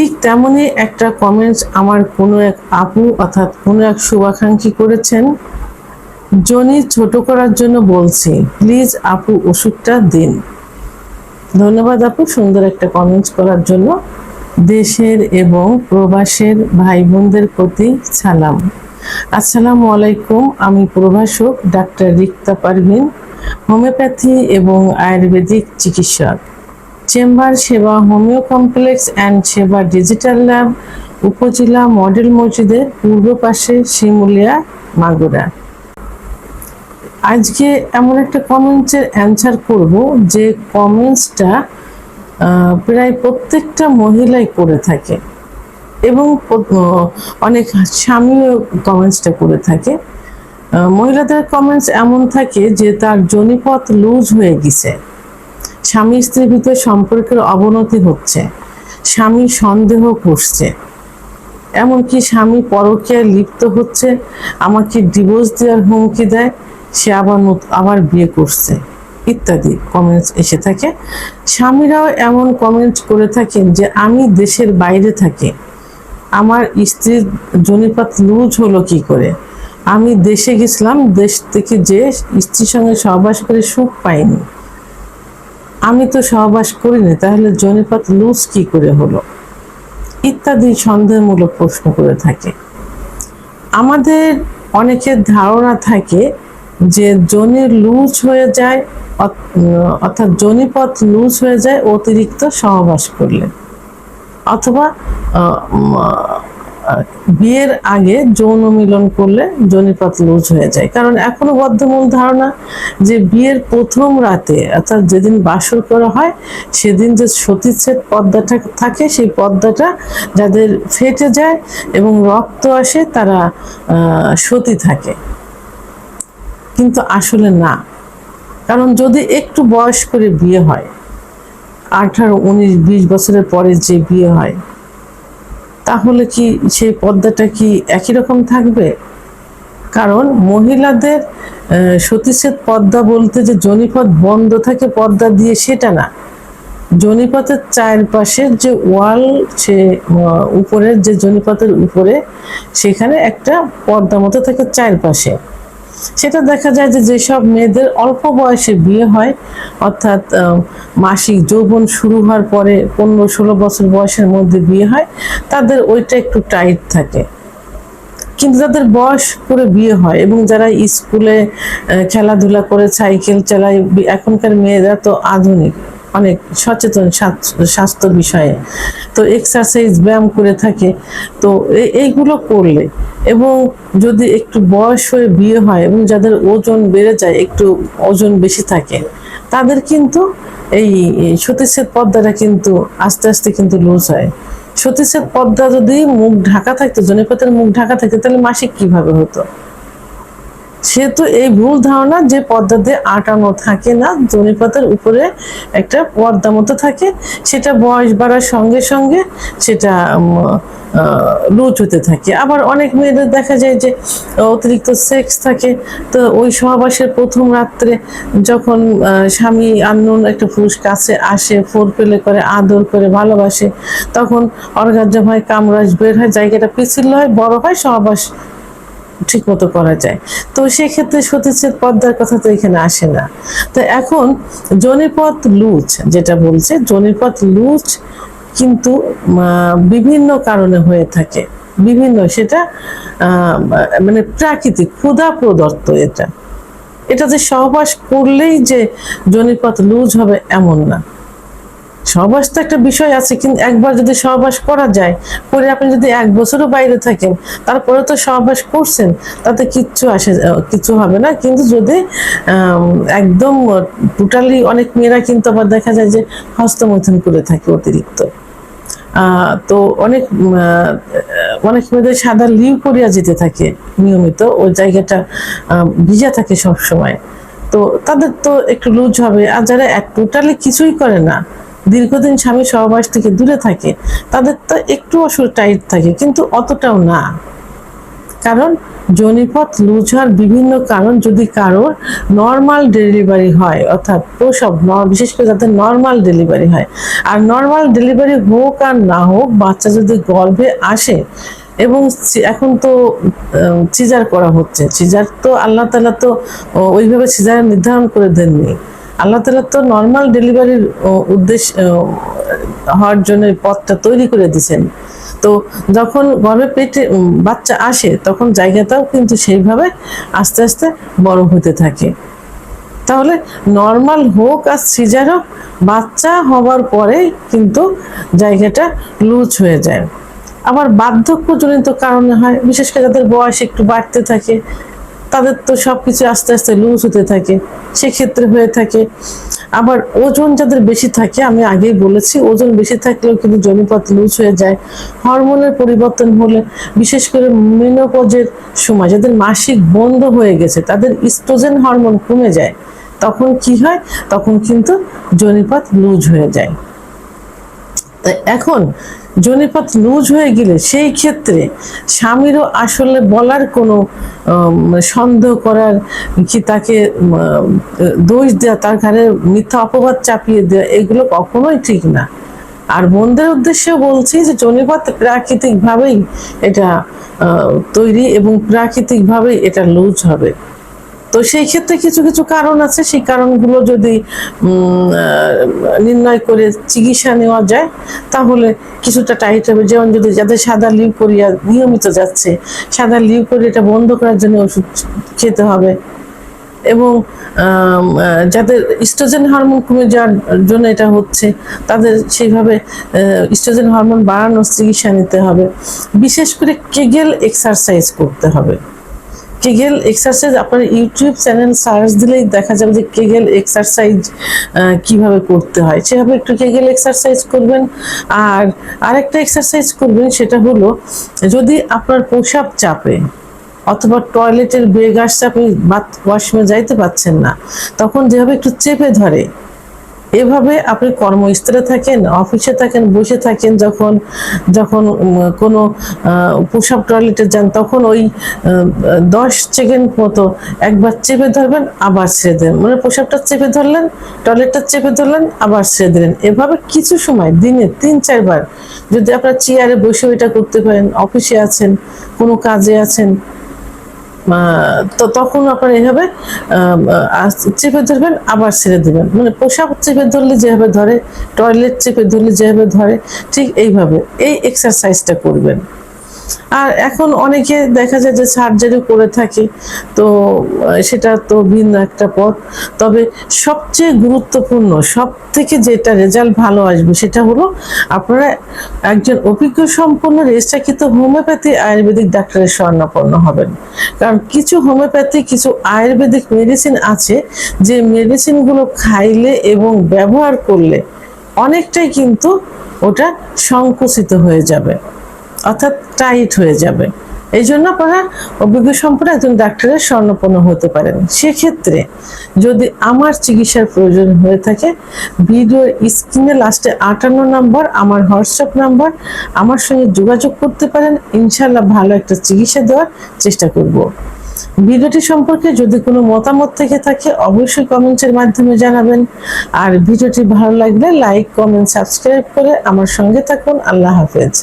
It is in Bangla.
ঠিক তেমনই একটা কমেন্টস আমার কোনো এক আপু অর্থাৎ কোনো এক শুভাকাঙ্ক্ষী করেছেন, জনি ছোট করার জন্য বলছি প্লিজ আপু ওষুধটা দিন। ধন্যবাদ আপু, সুন্দর একটা কমেন্টস করার জন্য। দেশের এবং প্রবাসের ভাই বোনদের প্রতি সালাম। আসসালামু আলাইকুম, আমি প্রভাষক ডাক্তার রিক্তা পারভিন, হোমিওপ্যাথি এবং আয়ুর্বেদিক চিকিৎসক। Chamber Seba homeo complex and Seba digital lab, upazila model মসজিদের পূর্ব পাশে শিমুলিয়া, মাগুরা। আজকে এমন একটা কমেন্টসের অ্যান্সার করব যে কমেন্টসটা প্রায় প্রত্যেকটা মহিলাই করে থাকে এবং অনেক স্বামীও কমেন্টসটা করে থাকে। মহিলাদের কমেন্টস এমন থাকে যে তার জনিপথ লুজ হয়ে গেছে। স্বামী স্ত্রীর ভিতরে সম্পর্কের অবনতি হচ্ছে, স্বামী সন্দেহ করছে এমনকি স্বামী পরকীয়ায় লিপ্ত হচ্ছে, আমাকে ডিভোর্স দেওয়ার হুমকি দেয়, সে আবার আবার বিয়ে করছে, ইত্যাদি কমেন্টস এসে থাকে। স্বামীরাও এমন কমেন্টস করে থাকেন যে, আমি দেশের বাইরে থাকি, আমার স্ত্রীর জনিপাত লুজ হলো কি করে? আমি দেশে গেছিলাম, দেশ থেকে যে স্ত্রীর সঙ্গে সহবাস করে সুখ পাইনি। আমি তো সহবাস করিনি, তাহলে জনিপাত লুজ কি করে হলো? ইত্যাদি সন্দেহমূলক প্রশ্ন করে থাকে। আমাদের অনেকের ধারণা থাকে যে জনির লুজ হয়ে যায় অর্থাৎ জনিপথ লুজ হয়ে যায় অতিরিক্ত সহবাস করলে। অথবা বিয়ের আগে যৌন মিলন করলে জনিপথ লুজ হয়ে যায়। কারণ এখনও বদ্ধমূল ধারণা যে বিয়ের প্রথম রাতে, অর্থাৎ যেদিন বাসর করা হয়, সেদিন যে সতীচ্ছেদ পর্দাটা থাকে, সেই পর্দাটা যাদের ফেটে যায় এবং রক্ত আসে, তারা সতী থাকে। কিন্তু আসলে না। কারণ যদি একটু বয়স করে বিয়ে হয়, আঠারো, উনিশ, বিশ বছরের পরে যে বিয়ে হয় তাহলে কি সেই পর্দাটা কি একই রকম থাকবে? কারণ মহিলাদের সতীশের পর্দা বলতে যে জনিপথ বন্ধ থাকে পর্দা দিয়ে সেটা না। জনিপথের চারপাশের যে ওয়াল, সে উপরের যে জনিপথের উপরে, সেখানে একটা পর্দা মতো থাকে চারপাশে। সেটা দেখা যায় যে যেসব মেয়েদের অল্প বয়সে বিয়ে হয়, অর্থাৎ মাসিক যৌবন শুরু হওয়ার পরে পনেরো ষোলো বছর বয়সের মধ্যে বিয়ে হয়, তাদের ওইটা একটু টাইট থাকে। কিন্তু যাদের বয়স করে বিয়ে হয় এবং যারা স্কুলে খেলাধুলা করে, সাইকেল চালায় এখনকার মেয়েরা তো আধুনিক। অনেক সচেতন স্বাস্থ্য বিষয়ে। তো এক্সারসাইজ ব্যায়াম করে থাকে। তো এইগুলো করলে এবং যদি একটু বয়স হয়ে বিয়ে হয় এবং যাদের ওজন বেড়ে যায়, একটু ওজন বেশি থাকে, তাদের কিন্তু এই সতীচ্ছেদ পর্দাটা কিন্তু আস্তে আস্তে কিন্তু লুজ হয়। সতীচ্ছেদ পর্দা যদি মুখ ঢাকা থাকতো, জনিপথের মুখ ঢাকা থাকতো, তাহলে মাসিক কীভাবে হতো? সেহেতু এই ভুল ধারণা যে পর্দা দিয়ে আটানো থাকে না জনিপথের উপরে একটা পর্দা মতো থাকে, সেটা বয়স বাড়ার সঙ্গে সঙ্গে সেটা লুজ হতে থাকে। আবার অনেক মেয়েদের দেখা যায় যে অতিরিক্ত সেক্স থাকে, তো ওই সহবাসের প্রথম রাত্রে যখন স্বামী আন্নন একটা পুরুষ কাছে আসে, ফোর পেলে করে, আদর করে, ভালোবাসে, তখন অর্গাজম হয় কামরাজ বের হয়, জায়গাটা পিছিল হয়, বড় হয়, সহবাস ঠিক মতো করা যায়। তো সেক্ষেত্রে সতীচ্ছেদ পদ্মার কথা তো এখানে আসে না। তো এখন জনিপথ লুজ যেটা বলছে, জনিপথ লুজ কিন্তু বিভিন্ন কারণে হয়ে থাকে। বিভিন্ন সেটা মানে প্রাকৃতিক, ক্ষুধা প্রদত্ত এটা। এটা যে সহবাস করলেই যে জনিপথ লুজ হবে এমন না। সহবাস তো একটা বিষয় আছে, কিন্তু একবার যদি সহবাস করা যায় করে আপনি যদি এক বছরও বাইরে থাকেন তারপরে তো সহবাস করছেন, তাতে কিচ্ছু আসে কিচ্ছু হবে না। কিন্তু যদি একদম টোটালি অনেক মেয়েরা কিন্তু আবার দেখা যায় যে হস্তমৈথুন করে থাকে অতিরিক্ত। তো অনেক অনেক মেয়েদের সাদা লিউ করিয়া যেতে থাকে নিয়মিত ওই জায়গাটা ভিজা থাকে সব সময় তো তাদের তো একটু লুজ হবে, আর যারা টোটালি কিছুই করে না দীর্ঘদিন স্বামী সহবাস থেকে দূরে থাকে, তাদের তো একটু অসুর টাইট থাকে, কিন্তু অতটাও না। কারণ জনিপথ লুজ হওয়ার বিভিন্ন কারণ যদি কারোর নর্মাল ডেলিভারি হয়, অর্থাৎ প্রসব বিশেষ করে যাদের নর্মাল ডেলিভারি হয়, আর নর্মাল ডেলিভারি হোক আর না হোক, বাচ্চা যদি গর্ভে আসে, এবং এখন তো সিজার করা হচ্ছে সিজার তো আল্লাহ তালা তো ওইভাবে সিজার নির্ধারণ করে দেননি। আল্লাহ তালা তো নর্মাল ডেলিভারির উদ্দেশ্য হওয়ার জন্য পথটা তৈরি করে দিয়েছেন। তো যখন গর্ভে পেটে বাচ্চা আসে, তখন জায়গাটাও কিন্তু সেইভাবে আস্তে আস্তে বড় হতে থাকে। তাহলে নর্মাল হোক আর সিজার হোক, বাচ্চা হওয়ার পরে কিন্তু জায়গাটা লুজ হয়ে যায়। আবার বার্ধক্যজনিত কারণে হয়, বিশেষ করে যাদের বয়স একটু বাড়তে থাকে তাদের তো সবকিছু আস্তে আস্তে লুজ হতে থাকে, সেক্ষেত্রে হয়ে থাকে। আবার ওজন যাদের বেশি থাকে, আমি আগেই বলেছি, ওজন বেশি থাকলেও কিন্তু জমিপথ লুজ হয়ে যায়। হরমোনের পরিবর্তন হলে, বিশেষ করে মেনোপজের সময়, যাদের মাসিক বন্ধ হয়ে গেছে, তাদের ইস্ট্রোজেন হরমোন কমে যায়। তখন কি হয়? তখন কিন্তু জনিপথ লুজ হয়ে যায়। এখন জনিপাত লুজ হয়ে গেলে সেই ক্ষেত্রে স্বামীরও আসলে বলার কোনো সন্দেহ করার কি তাকে দোষ দেওয়া তার ঘরে মিথ্যা অপবাদ চাপিয়ে দেওয়া এগুলো কখনোই ঠিক না। আর বোনদের উদ্দেশ্যে বলছি যে জনিপথ প্রাকৃতিকভাবেই এটা তৈরি এবং প্রাকৃতিকভাবেই এটা লুজ হবে। তো সেই ক্ষেত্রে কিছু কিছু কারণ আছে। সেই কারণগুলো যদি নির্ণয় করে চিকিৎসা নেওয়া যায়, তাহলে কিছুটা টাইট হবে। যেমন যদি যাদের সাদা লিউকোরিয়া নিয়মিত যাচ্ছে, সাদা লিউকোরিয়াটা বন্ধ করার জন্য ওষুধ খেতে হবে। এবং যাদের ইস্ট্রোজেন হরমোন কমে যাওয়ার জন্য এটা হচ্ছে, তাদের সেইভাবে ইস্ট্রোজেন হরমোন বাড়ানোর চিকিৎসা নিতে হবে। বিশেষ করে কেগেল এক্সারসাইজ করতে হবে। কেগেল এক্সারসাইজ আপনার ইউটিউব চ্যানেল সার্চ দিলেই দেখা যাবে যে কেগেল এক্সারসাইজ কীভাবে করতে হয়। সেভাবে একটু কেগেল এক্সারসাইজ করবেন। আর আরেকটা এক্সারসাইজ করবেন, সেটা হলো যদি আপনার প্রসাব চাপে অথবা টয়লেটের বেগ আসছে, আপনি ওয়াশরুমে যাইতে পারছেন না, তখন যেভাবে একটু চেপে ধরে এভাবে আপনি কর্মস্থলে থাকেন, অফিসে থাকেন, বসে থাকেন, যখন যখন কোনো পোশাক টয়লেটে যান, তখন ওই দশ সেকেন্ড মতো একবার চেপে ধরবেন, আবার ছেড়ে দেবেন মানে পোশাকটা চেপে ধরলেন, টয়লেটটা চেপে ধরলেন, আবার ছেড়ে দিলেন। এভাবে কিছু সময়, দিনে তিন, চারবার যদি আপনার চেয়ারে বসে ওইটা করতে পারেন, অফিসে আছেন, কোনো কাজে আছেন তো তখন আপনার এইভাবে চেপে ধরবেন, আবার ছেড়ে দেবেন। মানে পোশাক চেপে ধরলে যেভাবে ধরে টয়লেট চেপে ধরলে যেভাবে ধরে, ঠিক এইভাবে। এই এক্সারসাইজটা করবেন। আর এখন অনেকে দেখা যায় যে সার্জারি করে থাকে, তো সেটা তো ভিন্ন একটা পথ। তবে সবচেয়ে গুরুত্বপূর্ণ সব থেকে যেটা রেজাল্ট ভালো আসবে সেটা হলো আপনারা একজন অভিজ্ঞ সম্পন্ন রেজিস্ট্রাকৃত হোমিওপ্যাথি আয়ুর্বেদিক ডাক্তারের স্বর্ণাপন্ন হবেন। কারণ কিছু হোমিওপ্যাথি, কিছু আয়ুর্বেদিক মেডিসিন আছে যে মেডিসিনগুলো খাইলে এবং ব্যবহার করলে অনেকটাই কিন্তু ওটা সংকুচিত হয়ে যাবে। অর্থাৎ টাইট হয়ে যাবে। এই জন্য আপনারা অভিজ্ঞ সম্পন্ন একজন ডাক্তারের স্বর্ণপন্ন হতে পারেন। সেক্ষেত্রে যদি আমার চিকিৎসার প্রয়োজন হয়ে থাকে ভিডিওর স্ক্রিনে লাস্টে আটান্ন নম্বর, আমার হোয়াটসঅ্যাপ নাম্বার, আমার সঙ্গে যোগাযোগ করতে পারেন। ইনশাল্লাহ ভালো একটা চিকিৎসা দেওয়ার চেষ্টা করব। ভিডিওটি সম্পর্কে যদি কোনো মতামত থেকে থাকে, অবশ্যই কমেন্টসের মাধ্যমে জানাবেন। আর ভিডিওটি ভালো লাগলে লাইক কমেন্ট সাবস্ক্রাইব করে আমার সঙ্গে থাকুন। আল্লাহ হাফেজ।